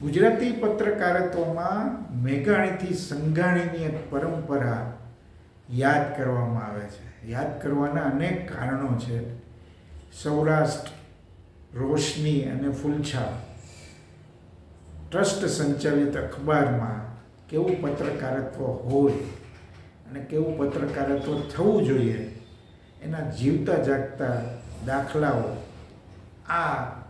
ગુજરાતી પત્રકારત્વમાં મેઘાણીથી સંઘાણીની એક પરંપરા યાદ કરવામાં આવે છે. યાદ કરવાના અનેક કારણો છે. સૌરાષ્ટ્ર, રોશની અને ફૂલછા ટ્રસ્ટ સંચાલિત અખબારમાં કેવું પત્રકારત્વ હોય અને કેવું પત્રકારત્વ થવું જોઈએ એના જીવતા જાગતા દાખલાઓ આ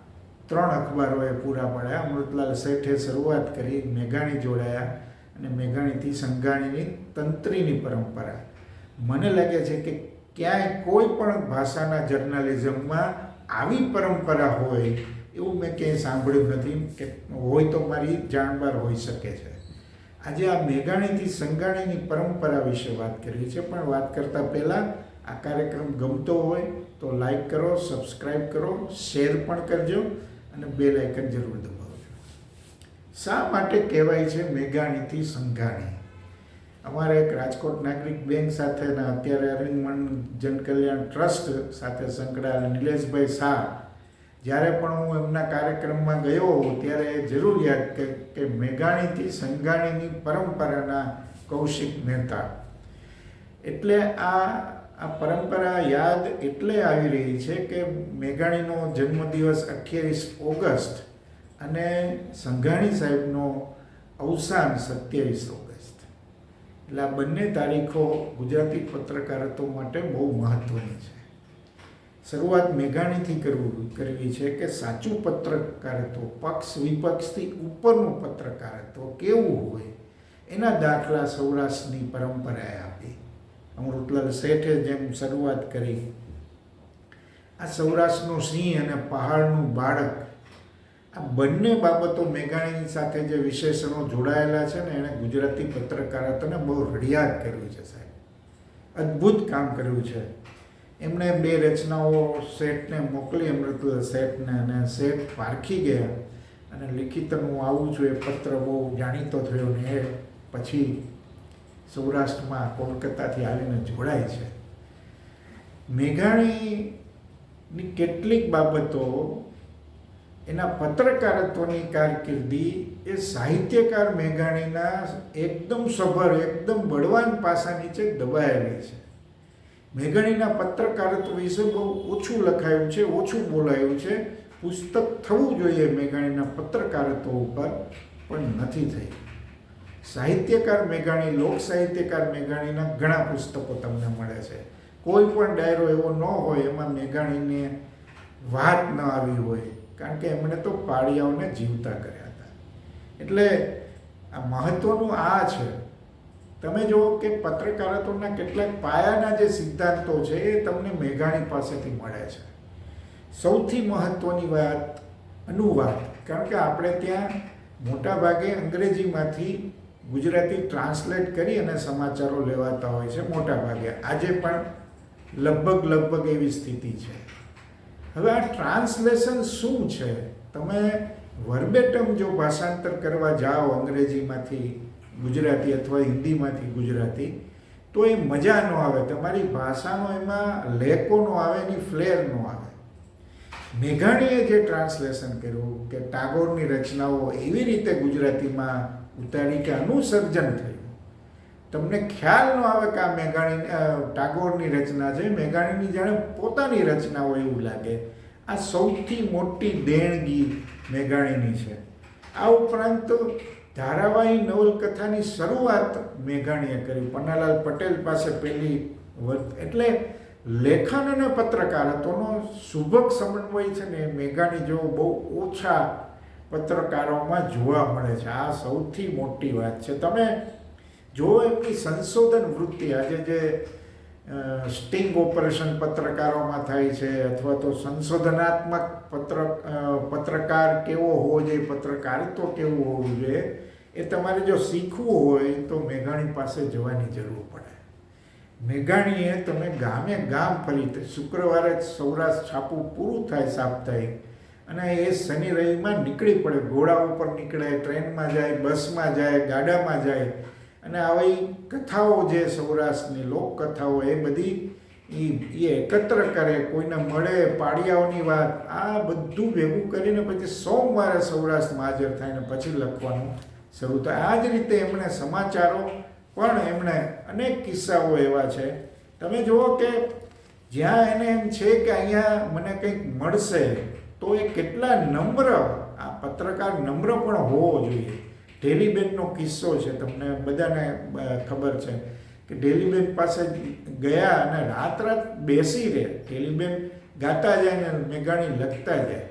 ત્રણ અખબારોએ પૂરા પડ્યા. અમૃતલાલ શેઠે શરૂઆત કરી મેઘાણી જોડાયા અને મેઘાણીથી સંઘાણીની તંત્રીની પરંપરા. મને લાગે છે કે ક્યાંય કોઈ પણ ભાષાના જર્નાલિઝમમાં આવી પરંપરા હોય એવું મેં ક્યાંય સાંભળ્યું નથી કે હોય તો મારી જાણબાર હોઈ શકે છે. આજે આ મેઘાણીથી સંઘાણીની પરંપરા વિશે વાત કરવી છે. પણ વાત કરતાં પહેલાં આ કાર્યક્રમ ગમતો હોય તો લાઈક કરો સબસ્ક્રાઈબ કરો, શેર પણ કરજો. અને બેલ આઇકન જરૂર દબાવજો શા માટે કહેવાય છે મેઘાણીથી સંઘાણી? અમારે એક રાજકોટ નાગરિક બેંક સાથેના અત્યારે અરવિંદ જનકલ્યાણ ટ્રસ્ટ સાથે સંકળાયેલા નિલેશભાઈ શાહ. જ્યારે પણ હું એમના કાર્યક્રમમાં ગયો હોઉં ત્યારે જરૂર યાદ કે કે મેઘાણીથી સંઘાણીની પરંપરાના કૌશિક મહેતા. એટલે આ આ પરંપરા યાદ એટલે આવી રહી છે કે મેઘાણીનો જન્મદિવસ અઠ્યાવીસ ઓગસ્ટ અને સંઘાણી સાહેબનો અવસાન સત્યાવીસ ઓગસ્ટ. એટલે આ બંને તારીખો ગુજરાતી પત્રકારત્વ માટે બહુ મહત્ત્વની છે. શરૂઆત મેઘાણીથી કરવું, કરવી છે કે સાચું પત્રકારત્વ, પક્ષ વિપક્ષથી ઉપરનું પત્રકારત્વ કેવું હોય એના દાખલા સૌરાષ્ટ્રની પરંપરાએ આપી. અમૃતલાલ શેઠે જેમ શરૂઆત કરી. આ સૌરાષ્ટ્રનું સિંહ અને પહાડનું બાળક. આ બંને બાબતો મેઘાણીની સાથે જે વિશેષણો જોડાયેલા છે ને, એણે ગુજરાતી પત્રકારત્વને બહુ રડિયાત કર્યું છે સાહેબ. અદ્ભુત કામ કર્યું છે. એમણે બે રચનાઓ શેઠને મોકલી અમૃતલાલ શેઠને, અને શેઠ પારખી ગયા. અને લિખિત હું આવું છું, એ પત્ર બહુ જાણીતો થયો ને, એ પછી સૌરાષ્ટ્રમાં કોલકાતાથી આવીને જોડાય છે. મેઘાણીની કેટલીક બાબતો એના પત્રકારત્વની કારકિર્દી એ સાહિત્યકાર મેઘાણીના એકદમ સભર, એકદમ બળવાન પાસા નીચે દબાયેલી છે. મેઘાણીના પત્રકારત્વ વિશે બહુ ઓછું લખાયું છે, ઓછું બોલાયું છે. પુસ્તક થવું જોઈએ મેઘાણીના પત્રકારત્વ ઉપર, પણ નથી થયું સાહિત્યકાર મેઘાણી, લોક સાહિત્યકાર મેઘાણીના ઘણા પુસ્તકો તમને મળે છે. કોઈ પણ ડાયરો એવો ન હોય, એમાં મેઘાણીને વાત ન આવી હોય, કારણ કે એમણે તો પાળિયાઓને જીવતા કર્યા હતા. એટલે આ મહત્વનું આ છે. તમે જુઓ કે પત્રકારત્વના કેટલાક પાયાના જે સિદ્ધાંતો છે, એ તમને મેઘાણી પાસેથી મળે છે. સૌથી મહત્વની વાત અનુવાદ, કારણ કે આપણે ત્યાં મોટાભાગે અંગ્રેજીમાંથી ગુજરાતી ટ્રાન્સલેટ કરી અને સમાચારો લેવાતા હોય છે મોટા ભાગે. આજે પણ લગભગ લગભગ એવી સ્થિતિ છે. હવે આ ટ્રાન્સલેશન શું છે? તમે વર્બેટમ જો ભાષાંતર કરવા જાઓ અંગ્રેજીમાંથી ગુજરાતી અથવા હિન્દીમાંથી ગુજરાતી, તો એ મજા ન આવે, તમારી ભાષાનો એમાં લેકો ન આવે, એની ફ્લેર ન આવે. મેઘાણીએ જે ટ્રાન્સલેશન કર્યું કે ટાગોરની રચનાઓ એવી રીતે ગુજરાતીમાં ઉતારી કે અનુસર્જન થયું. તમને ખ્યાલ ન આવે કે આ મેઘાણી ટાગોરની રચના છે. મેઘાણીની જાણે પોતાની રચના હોય એવું લાગે. આ સૌથી મોટી દેણગી મેઘાણીની છે. આ ઉપરાંત ધારાવાહી નવલકથાની શરૂઆત મેઘાણીએ કરી. પન્નાલાલ પટેલ પાસે પહેલી વર્ત એટલે લેખન અને પત્રકારત્વનો શુભક સમન્વય છે ને, મેઘાણી જેવો બહુ ઓછા પત્રકારોમાં જોવા મળે છે. આ સૌથી મોટી વાત છે. તમે જો એમની સંશોધન વૃત્તિ. આજે જે સ્ટિંગ ઓપરેશન પત્રકારોમાં થાય છે અથવા તો સંશોધનાત્મક પત્ર પત્રકાર કેવો હોવો જોઈએ, પત્રકારિત્વ કેવું હોવું જોઈએ, એ તમારે જો શીખવું હોય તો મેઘાણી પાસે જવાની જરૂર પડે. મેઘાણીએ તમે ગામે ગામ ફરી શુક્રવારે સૌરાષ્ટ્ર છાપું પૂરું થાય સાપ્તાહિક અને એ શનિ રવિમાં નીકળી પડે. ઘોડા ઉપર નીકળે, ટ્રેનમાં જાય, બસમાં જાય, ગાડામાં જાય. અને આવી કથાઓ જે સૌરાષ્ટ્રની લોકકથાઓ, એ બધી એ એકત્ર કરે. કોઈને મળે પાડિયાઓની વાત, આ બધું ભેગું કરીને પછી સોમવારે સૌરાષ્ટ્રમાં હાજર થાય ને પછી લખવાનું શરૂ થાય. આ જ રીતે એમણે સમાચારો પણ એમણે અનેક કિસ્સાઓ એવા છે. તમે જુઓ કે જ્યાં એને એમ છે કે અહીંયા મને કંઈક મળશે તો એ કેટલા નમ્ર, આ પત્રકાર નમ્ર પણ હોવો જોઈએ. ઢેલીબેનનો કિસ્સો છે, તમને બધાને ખબર છે કે ઢેલીબેન પાસે ગયા અને રાત રાત બેસી રહે ઢેલીબેન ગાતા જાય ને મેઘાણી લખતા જાય.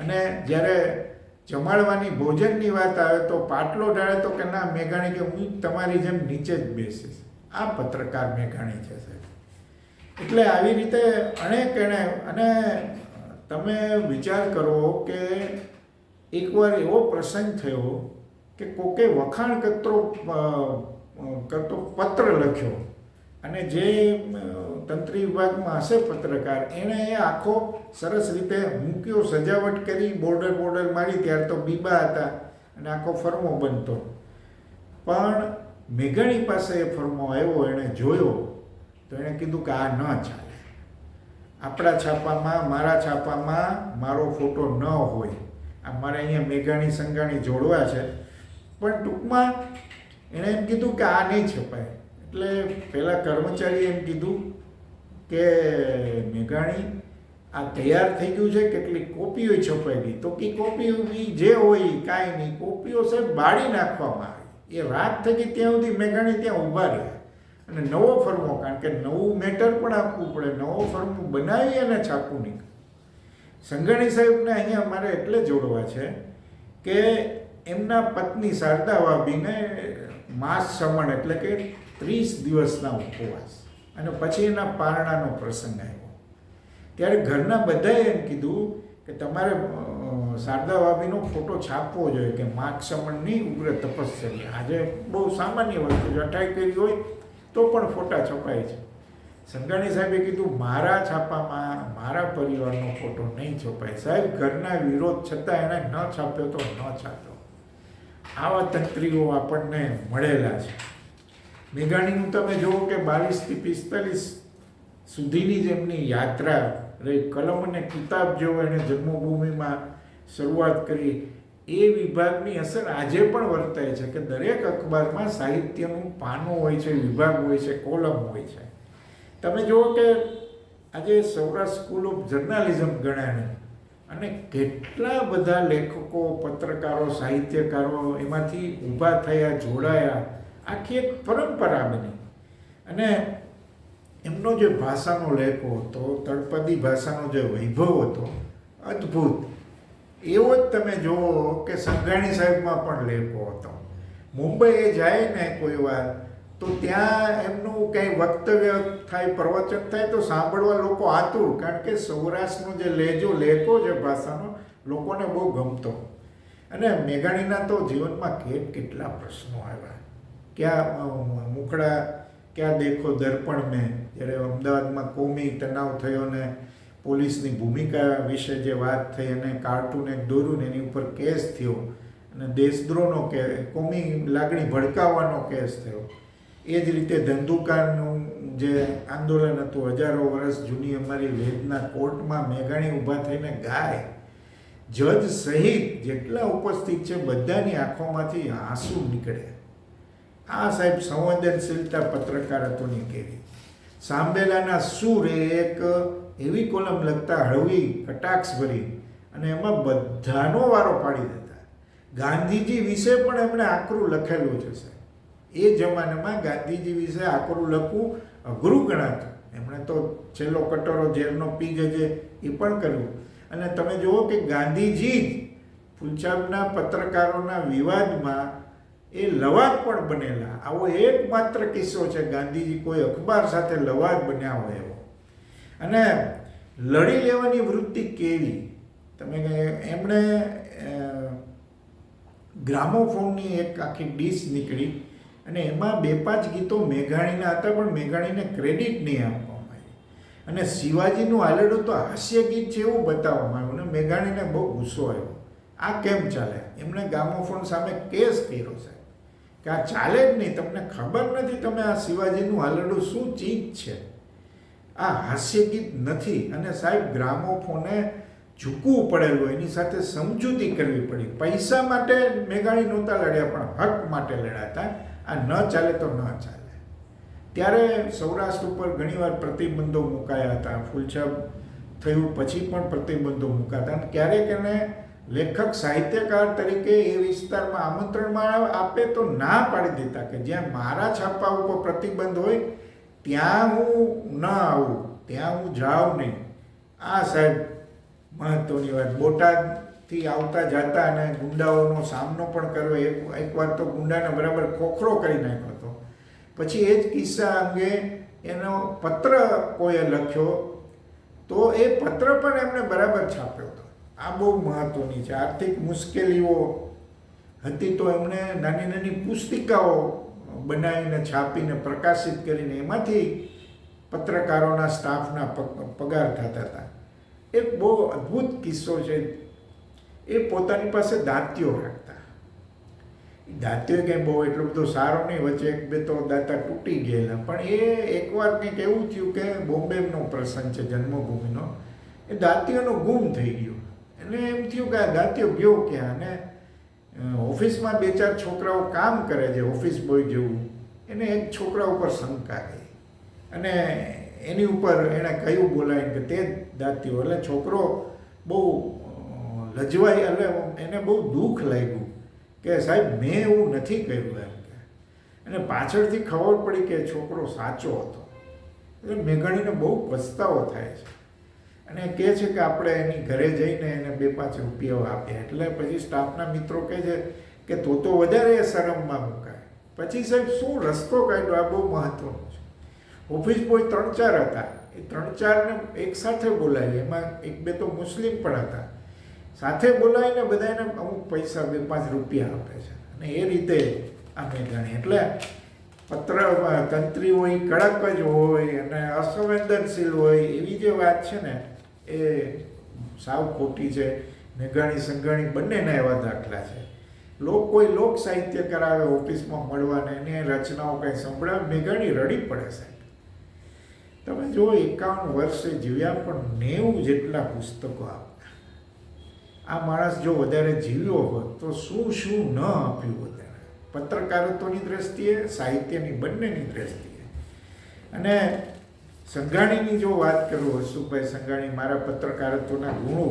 અને જ્યારે જમાડવાની ભોજનની વાત આવે તો પાટલો ઢાળે તો કે ના, મેઘાણી કે હું તમારી જેમ નીચે જ બેસીશ. આ પત્રકાર મેઘાણી છે સાહેબ. એટલે આવી રીતે અનેક એણે, અને તમે વિચાર કરો કે એકવાર એવો પ્રસંગ થયો કે કોકે વખાણ કરતો કરતો પત્ર લખ્યો અને જે તંત્રી વિભાગમાં હશે પત્રકાર, એણે એ આખો સરસ રીતે મૂક્યો, સજાવટ કરી, બોર્ડર બોર્ડર મારી, ત્યાર તો બીબા હતા અને આખો ફરમો બનતો. પણ મેઘાણી પાસે એ ફરમો આવ્યો, એણે જોયો, તો એણે કીધું કે આ ન ચાલે આપણા છાપામાં, મારા છાપામાં મારો ફોટો ન હોય. આ મારે અહીંયા મેઘાણી સંઘાણી જોડવા છે. પણ ટૂંકમાં એણે એમ કીધું કે આ નહીં છપાય. એટલે પહેલાં કર્મચારીએ એમ કીધું કે, મેઘાણી, આ તૈયાર થઈ ગયું છે કેટલી કોપીઓ છપાઈ ગઈ તો કે કોપીઓની જે હોય કાંઈ નહીં. કોપીઓ સાહેબ બાળી નાખવામાં આવી. એ રાત ગઈ ત્યાં સુધી મેઘાણી ત્યાં ઊભા રહ્યા. અને નવો ફર્મો, કારણ કે નવું મેટર પણ આપવું પડે. નવો ફર્મો બનાવી અને છાપવું નહીં. સંઘાણી સાહેબને અહીંયા મારે એટલે જોડવા છે કે એમના પત્ની શારદા વાબીને માસ સમણ એટલે કે ત્રીસ દિવસના ઉપવાસ. અને પછી એના પારણાનો પ્રસંગ આવ્યો. ત્યારે ઘરના બધાએ એમ કીધું કે તમારે શારદા વાબીનો ફોટો છાપવો જોઈએ કે માસ સમણની ઉગ્ર તપસ્યા આજે બહુ સામાન્ય વસ્તુ છે. અટાઈ કરી હોય તો પણ ફોટા છપાય છે. સંઘાણી સાહેબે કીધું, મારા છાપામાં, મારા પરિવારનો ફોટો નહીં છપાય. સાહેબ, ઘરના વિરોધ છતાં એણે ન છાપ્યો તો ન છાપ્યો. આવા તંત્રીઓ આપણને મળેલા છે. મેઘાણીનું તમે જુઓ કે બાવીસથી પિસ્તાલીસ સુધીની જ એમની યાત્રા રહી. કલમ અને કિતાબ જેવો એણે જન્મભૂમિમાં શરૂઆત કરી એ વિભાગની અસર આજે પણ વર્તાય છે કે દરેક અખબારમાં સાહિત્યનું પાનું હોય છે, વિભાગ હોય છે, કોલમ હોય છે. તમે જુઓ કે આજે સૌરાષ્ટ્ર સ્કૂલ ઓફ જર્નાલિઝમ ગણાણી અને કેટલા બધા લેખકો, પત્રકારો, સાહિત્યકારો એમાંથી ઊભા થયા, જોડાયા. આખી એક પરંપરા બની. અને એમનો જે ભાષાનો લેખો હતો, તળપદી ભાષાનો જે વૈભવ હતો, અદ્ભુત. એવો જ તમે જુઓ કે સંઘાણી સાહેબમાં પણ લેખો હતો. મુંબઈએ જાય ને કોઈ વાર, તો ત્યાં એમનું કંઈ વક્તવ્ય થાય, પ્રવચન થાય, તો સાંભળવા લોકો આતુર, કારણ કે સૌરાષ્ટ્રનો જે લેજો, લેખો છે ભાષાનો, લોકોને બહુ ગમતો. અને મેઘાણીના તો જીવનમાં કેટ કેટલા પ્રશ્નો આવ્યા. ક્યાં મુખડા, ક્યાં દેખો દર્પણ મેં, જ્યારે અમદાવાદમાં કોમી તણાવ થયો ને પોલીસની ભૂમિકા વિશે જે વાત થઈ અને કાર્ટૂન એક દોર્યું ને એની ઉપર કેસ થયો અને દેશદ્રોહનો કે, કોમી લાગણી ભડકાવવાનો કેસ થયો. એ જ રીતે ધંધુકારનું જે આંદોલન હતું, હજારો વર્ષ જૂની અમારી વેદના કોર્ટમાં મેઘાણી ઊભા થઈને ગાય. જજ સહિત જેટલા ઉપસ્થિત છે, બધાની આંખોમાંથી આંસુ નીકળે. આ સાહેબ સંવેદનશીલતા પત્રકારત્વની કેવી? સાંભેલાના સુર એક એવી કોલમ લખતા હળવી કટાક્ષ ભરી અને એમાં બધાનો વારો પાડી દેતા. ગાંધીજી વિશે પણ એમણે આકરું લખેલું છે સાહેબ એ જમાનામાં ગાંધીજી વિશે આકરું લખવું અઘરું ગણાતું. એમણે તો છેલ્લો કટોરો ઝેરનો પી જજે એ પણ કર્યું. અને તમે જુઓ કે ગાંધીજી જ ફૂલછાપના પત્રકારોના વિવાદમાં એ લવાદ પણ બનેલા. આવો એકમાત્ર કિસ્સો છે ગાંધીજી કોઈ અખબાર સાથે લવાદ બન્યા હોય એવો. અને લડી લેવાની વૃત્તિ કેવી? તમે એમણે ગ્રામોફોનની એક આખી ડીશ નીકળી અને એમાં બે પાંચ ગીતો મેઘાણીના હતા, પણ મેઘાણીને ક્રેડિટ નહીં આપવામાં આવી. અને શિવાજીનું આલેડું તો હાસ્ય ગીત છે એવું બતાવવામાં આવ્યું અને મેઘાણીને બહુ ગુસ્સો આવ્યો. આ કેમ ચાલે? એમણે ગ્રામોફોન સામે કેસ કર્યો છે કે આ ચાલે જ નહીં, તમને ખબર નથી તમે આ શિવાજીનું હાલરડું શું ચીજ છે? આ હાસ્ય ગીત નથી. અને સાહેબ, ગ્રામોફોને ઝૂકવું પડેલું એની સાથે સમજૂતી કરવી પડી. પૈસા માટે મેઘાણી નહોતા લડ્યા, પણ હક માટે લડ્યા હતા. આ ન ચાલે તો ન ચાલે. ત્યારે સૌરાષ્ટ્ર ઉપર ઘણીવાર પ્રતિબંધો મુકાયા હતા. ફૂલછાપ થયું પછી પણ પ્રતિબંધો મુકાતા અને ક્યારેક એને લેખક, સાહિત્યકાર તરીકે એ વિસ્તારમાં આમંત્રણમાં આપે તો ના પાડી દેતા કે જ્યાં મારા છાપા ઉપર પ્રતિબંધ હોય ત્યાં હું ન આવું ત્યાં હું જાઉં નહીં. આ સાહેબ મહત્વની વાત. બોટાદથી આવતા જતા અને ગુંડાઓનો સામનો પણ કર્યો. એક એકવાર તો ગુંડાને બરાબર ખોખરો કરી નાખ્યો હતો. પછી એ જ કિસ્સા અંગે એનો પત્ર કોઈએ લખ્યો, તો એ પત્ર પણ એમણે બરાબર છાપ્યો હતો. આ બહુ મહત્વની છે. આર્થિક મુશ્કેલીઓ હતી તો એમણે નાની નાની પુસ્તિકાઓ બનાવીને છાપીને પ્રકાશિત કરીને એમાંથી પત્રકારોના સ્ટાફના પગાર થતા હતા. એક બહુ અદ્ભુત કિસ્સો છે. એ પોતાની પાસે દાંતીઓ રાખતા. દાંતીઓ કંઈ બહુ એટલો બધો સારો નહીં, વચ્ચે એક બે તો દાંતા તૂટી ગયેલા. પણ એ એકવાર કંઈક એવું થયું કે બોમ્બેનો પ્રસંગ છે, જન્મભૂમિનો. એ દાંતીઓનો ગુમ થઈ ગયો. એટલે એમ થયું કે આ દાંતીઓ ગયો ક્યાં? અને ઓફિસમાં બે ચાર છોકરાઓ કામ કરે છે, ઓફિસ બોય જેવું, એને એક છોકરા ઉપર શંકા ગઈ અને એની ઉપર એણે કહ્યું બોલાય કે તે જ દાંતીઓ એટલે છોકરો બહુ લજવાઈ, એટલે એને બહુ દુઃખ લાગ્યું કે સાહેબ, મેં એવું નથી કર્યું એમ કે. અને પાછળથી ખબર પડી કે છોકરો સાચો હતો. એટલે મેઘાણીને બહુ પસ્તાવો થાય છે. અને કહે છે કે આપણે એની ઘરે જઈને એને બે પાંચ રૂપિયાઓ આપ્યા એટલે પછી સ્ટાફના મિત્રો કહે છે કે તો તો વધારે શરમમાં મુકાય. પછી સાહેબ, શું રસ્તો કાઢ્યો? આ બહુ મહત્વનો છે. ઓફિસ બોય ત્રણ ચાર હતા. એ ત્રણ ચારને એક સાથે બોલાવી. એમાં એક બે તો મુસ્લિમ પણ હતા. સાથે બોલાવીને બધાને અમુક પૈસા બે પાંચ રૂપિયા આપે છે. અને એ રીતે આ મેઘાણી એટલે પત્ર તંત્રી હોય, કડક જ હોય અને અસંવેદનશીલ હોય એવી જે વાત છે ને એ સાવ ખોટી છે, મેઘાણી, સંઘાણી બંનેના એવા દાખલા છે. લોક કોઈ લોક સાહિત્ય કરાવે, ઓફિસમાં મળવાને, એને રચનાઓ કંઈ સંભળાવે, મેઘાણી રડી પડે સાહેબ. તમે જો એકાવન વર્ષે જીવ્યા પણ નેવું જેટલા પુસ્તકો આપ્યા આ માણસ જો વધારે જીવ્યો હોત, તો શું શું ન આપ્યું વધારે? પત્રકારત્વની દ્રષ્ટિએ, સાહિત્યની બંનેની દ્રષ્ટિએ. અને સંઘાણીની જો વાત કરું હર્ષુભાઈ સંઘાણી મારા પત્રકારત્વના ગુણો,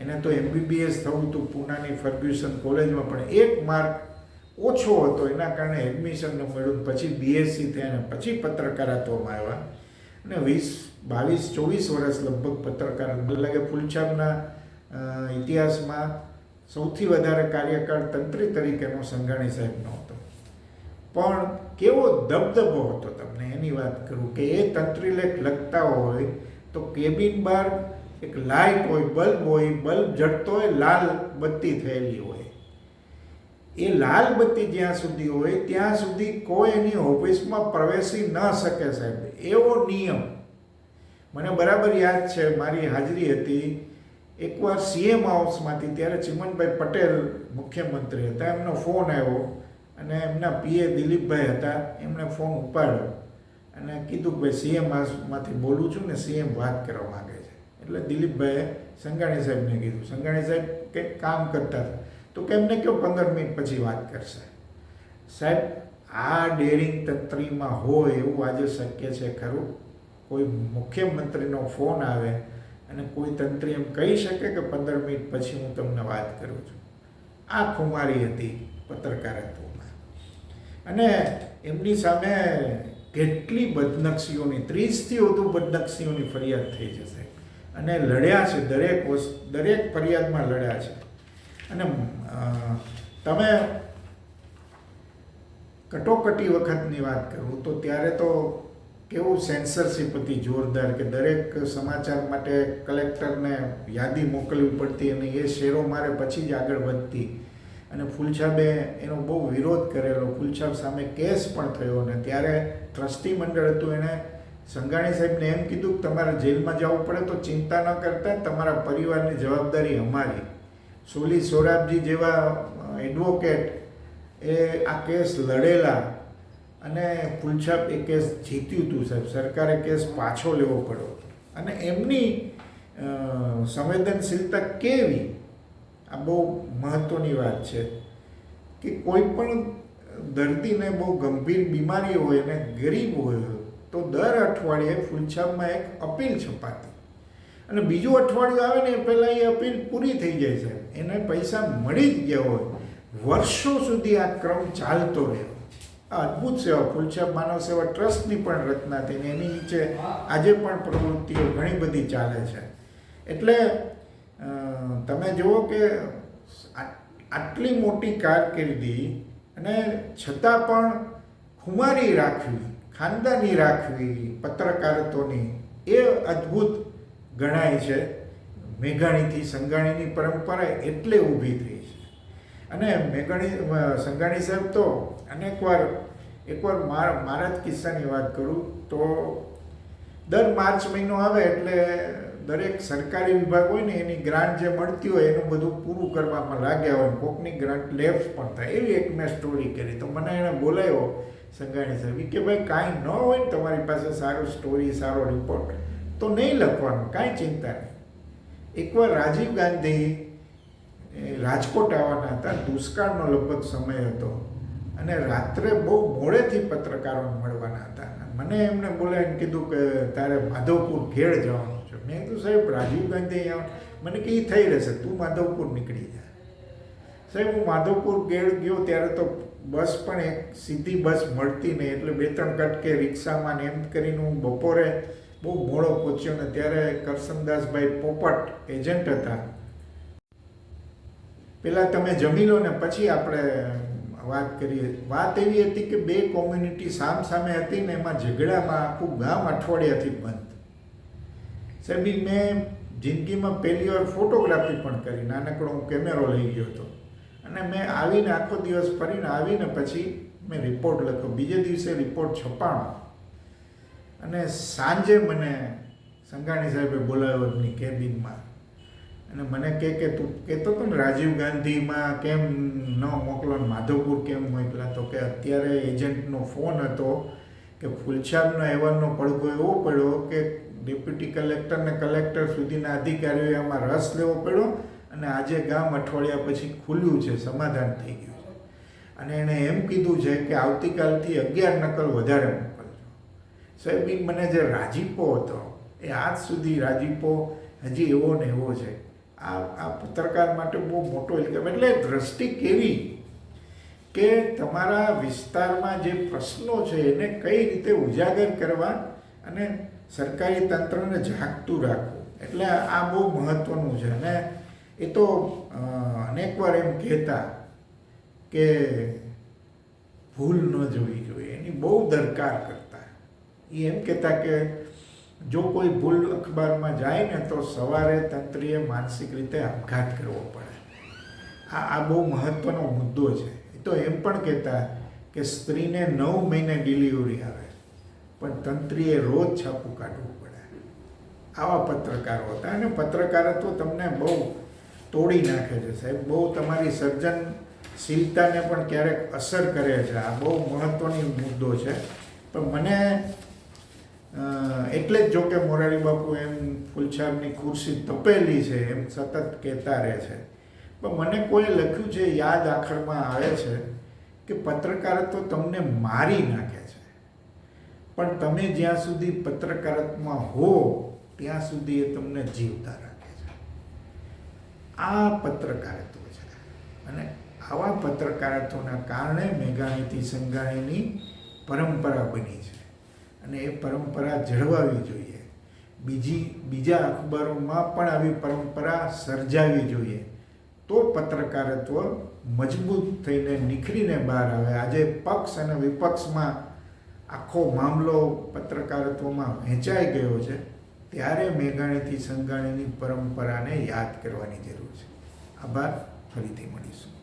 એને તો એમબીબીએસ થવું હતું, પૂનાની ફર્ગ્યુસન કોલેજમાં પણ એક માર્ક ઓછો હતો. એના કારણે એડમિશન ન મળ્યું પછી બીએસસી થયા અને પછી પત્રકારત્વમાં આવ્યા. અને વીસ, બાવીસ, ચોવીસ વર્ષ લગભગ પત્રકાર લાગે ફૂલછામના ઇતિહાસમાં સૌથી વધારે કાર્યકાળ તંત્રી તરીકેનો સંઘાણી સાહેબનો હતો પણ કેવો દબદબો હતો તમને એની વાત કરું કે એ તંત્રીલેખ લખતા હોય તો કેબિન બહાર એક લાઇટ હોય, બલ્બ હોય, બલ્બ જડતો હોય, લાલ બત્તી થયેલી હોય. એ લાલ બત્તી જ્યાં સુધી હોય, ત્યાં સુધી કોઈ એની ઓફિસમાં પ્રવેશી ન શકે સાહેબ. એવો નિયમ. મને બરાબર યાદ છે, મારી હાજરી હતી. એકવાર સીએમ હાઉસમાંથી ત્યારે ચિમનભાઈ પટેલ મુખ્યમંત્રી હતા, એમનો ફોન આવ્યો. અને એમના પીએ દિલીપભાઈ હતા, એમણે ફોન ઉપાડ્યો. અને કીધું કે ભાઈ સીએમમાંથી બોલું છું ને સીએમ વાત કરવા માંગે છે. એટલે દિલીપભાઈએ સંઘાણી સાહેબને કીધું. સંઘાણી સાહેબ કંઈક કામ કરતા હતા. તો કે એમને કહો પંદર મિનિટ પછી વાત કરશે? સાહેબ, આ ડેરિંગ તંત્રીમાં હોય એવું આજે શક્ય છે ખરું? કોઈ મુખ્યમંત્રીનો ફોન આવે અને કોઈ તંત્રી એમ કહી શકે કે પંદર મિનિટ પછી હું તમને વાત કરું છું. આ ખુમારી હતી પત્રકારત્વમાં અને એમની સામે કેટલી બદનક્ષીઓની, ત્રીસથી વધુ બદનક્ષીઓની ફરિયાદ થઈ જશે. અને લડ્યા છે દરેક વસ્તુ, દરેક ફરિયાદમાં લડ્યા છે. અને તમે કટોકટી વખતની વાત કરું, તો ત્યારે તો કેવું સેન્સરશીપ હતી જોરદાર કે દરેક સમાચાર માટે કલેક્ટરને યાદી મોકલવી પડતી અને એ શેરો મારે પછી જ આગળ વધતી. અને ફૂલછાબે એનો બહુ વિરોધ કરેલો. ફૂલછાબ સામે કેસ પણ થયો અને ત્યારે ટ્રસ્ટી મંડળ હતું એણે સંઘાણી સાહેબને એમ કીધું કે તમારે જેલમાં જવું પડે તો ચિંતા ન કરતા, તમારા પરિવારની જવાબદારી અમારી. સોલી સોરાબજી જેવા એડવોકેટ એ આ કેસ લડેલા અને ફૂલછાપ એ કેસ જીત્યું હતું સાહેબ. સરકારે કેસ પાછો લેવો પડ્યો. અને એમની સંવેદનશીલતા કેવી? આ બહુ મહત્ત્વની વાત છે કે કોઈ પણ દર્દીને બહુ ગંભીર બીમારી હોય અને ગરીબ હોય, તો દર અઠવાડિયે ફૂલછાપમાં એક અપીલ છપાતી. અને બીજું અઠવાડિયું આવે ને એ પહેલાં એ અપીલ પૂરી થઈ જાય છે. એને પૈસા મળી જ ગયા હોય. વર્ષો સુધી આ ક્રમ ચાલતો રહ્યો. આ અદ્ભુત સેવા ફૂલછાપ માનવ સેવા ટ્રસ્ટની પણ રચના થઈ ને એની નીચે આજે પણ પ્રવૃત્તિઓ ઘણી બધી ચાલે છે. એટલે તમે જુઓ કે આટલી મોટી કારકિર્દી અને છતાં પણ ખુમારી રાખવી, ખાનદાની રાખવી પત્રકારત્વની એ અદ્ભુત ગણાય છે. મેઘાણીથી સંઘાણીની પરંપરા એટલે ઊભી થઈ છે. અને મેઘાણી સંઘાણી સાહેબ તો અનેકવાર, એકવાર મારા મારા જ કિસ્સાની વાત કરું તો દર માર્ચ મહિનો આવે એટલે દરેક સરકારી વિભાગ હોય ને, એની ગ્રાન્ટ જે મળતી હોય, એનું બધું પૂરું કરવામાં લાગ્યા હોય કોકની ગ્રાન્ટ લેપ્સ પણ થાય. એવી એક મેં સ્ટોરી કરી. તો મને એણે બોલાવ્યો સંઘાણી સાહેબ. કે, ભાઈ, કાંઈ ન હોય ને તમારી પાસે સારું સ્ટોરી સારો રિપોર્ટ તો નહીં લખવાનું, કાંઈ ચિંતા નહીં. એકવાર રાજીવ ગાંધી રાજકોટ આવવાના હતા. દુષ્કાળનો લગભગ સમય હતો. અને રાત્રે બહુ મોડેથી પત્રકારોને મળવાના હતા. મને એમને બોલાવીને કીધું કે, તારે માધવપુર ખેડ જવાનું મેં કીધું, સાહેબ, રાજીવ ગાંધી અહીંયા મને કે એ થઈ રહેશે, તું માધવપુર નીકળી જા. સાહેબ, હું માધવપુર ગેડ ગયો ત્યારે તો બસ પણ એક સીધી બસ મળતી નહીં. એટલે બે ત્રણ કટકે રિક્ષામાં ને એમ કરીને હું બપોરે બહુ મોડો પહોંચ્યો ને ત્યારે કરસનદાસભાઈ પોપટ એજન્ટ હતા. પેલા તમે જમી લો ને પછી આપણે વાત કરીએ. વાત એવી હતી કે બે કોમ્યુનિટી સામ સામે હતી ને એમાં ઝઘડામાં આખું ગામ અઠવાડિયાથી બંધ. સાહેબ, મેં જિંદગીમાં પહેલી વાર ફોટોગ્રાફી પણ કરી, નાનકડો હું કેમેરો લઈ ગયો હતો. અને મેં આવીને આખો દિવસ ફરીને આવીને પછી મેં રિપોર્ટ લખ્યો. બીજે દિવસે રિપોર્ટ છપાણો. અને સાંજે મને સંઘાણી સાહેબે બોલાવ્યો એમની કેબિનમાં અને મને કહે કે, તું કહેતો હતો ને રાજીવ ગાંધીમાં કેમ ન મોકલો માધવપુર કેમ મોકલા? તો કે અત્યારે એજન્ટનો ફોન હતો કે ફુલછામનો અહેવાલનો પડઘો એવો પડ્યો કે ડેપ્યુટી કલેક્ટર ને કલેક્ટર સુધીના અધિકારીઓએ આમાં રસ લેવો પડ્યો અને આજે ગામ અઠવાડિયા પછી ખુલ્યું છે, સમાધાન થઈ ગયું છે. અને એણે એમ કીધું છે કે આવતીકાલથી અગિયાર નકલ વધારે મોકલજો. સાહેબ મને જે રાજીપો હતો, એ આજ સુધી રાજીપો હજી એવો ને એવો છે. આ આ પત્રકાર માટે બહુ મોટો ઇલકમ, એટલે દ્રષ્ટિ કેવી? કે તમારા વિસ્તારમાં જે પ્રશ્નો છે એને કઈ રીતે ઉજાગર કરવા અને સરકારી તંત્રને જાગતું રાખવું. એટલે આ બહુ મહત્ત્વનું છે. અને એ તો અનેકવાર એમ કહેતા કે ભૂલ ન જોવી જોઈએ. એની બહુ દરકાર કરતા. એ એમ કહેતા કે જો કોઈ ભૂલ અખબારમાં જાય ને તો સવારે તંત્રીએ માનસિક રીતે આપઘાત કરવો પડે. આ આ બહુ મહત્ત્વનો મુદ્દો છે. એ તો એમ પણ કહેતા કે સ્ત્રીને નવ મહિને ડિલિવરી આવે. પણ તંત્રીએ રોજ છાપું કાઢવું પડે. આવા પત્રકારો હતા અને પત્રકારત્વ તમને બહુ તોડી નાખે છે સાહેબ. બહુ તમારી સર્જનશીલતાને પણ ક્યારેક અસર કરે છે. આ બહુ મહત્ત્વની મુદ્દો છે. પણ મને એટલે જ જો કે મોરારી બાપુ એમ ફૂલછાપની ખુરશી તપેલી છે, એમ સતત કહેતા રહે છે. પણ મને કોઈ લખ્યું છે, યાદ આખરમાં આવે છે, કે પત્રકારત્વ તમને મારી નાખે પણ તમે જ્યાં સુધી પત્રકારત્વમાં હો, ત્યાં સુધી એ તમને જીવતા રાખે છે. આ પત્રકારત્વ છે. અને આવા પત્રકારત્વના કારણે મેઘાણીથી સંઘાણીની પરંપરા બની છે. અને એ પરંપરા જળવાવી જોઈએ. બીજી, બીજા અખબારોમાં પણ આવી પરંપરા સર્જાવી જોઈએ. તો પત્રકારત્વ મજબૂત થઈને નીખરીને બહાર આવે. આજે પક્ષ અને વિપક્ષમાં આખો મામલો પત્રકારત્વમાં વહેંચાઈ ગયો છે, ત્યારે મેઘાણીથી સંઘાણીની પરંપરાને યાદ કરવાની જરૂર છે. આભાર, ફરીથી મળીશું.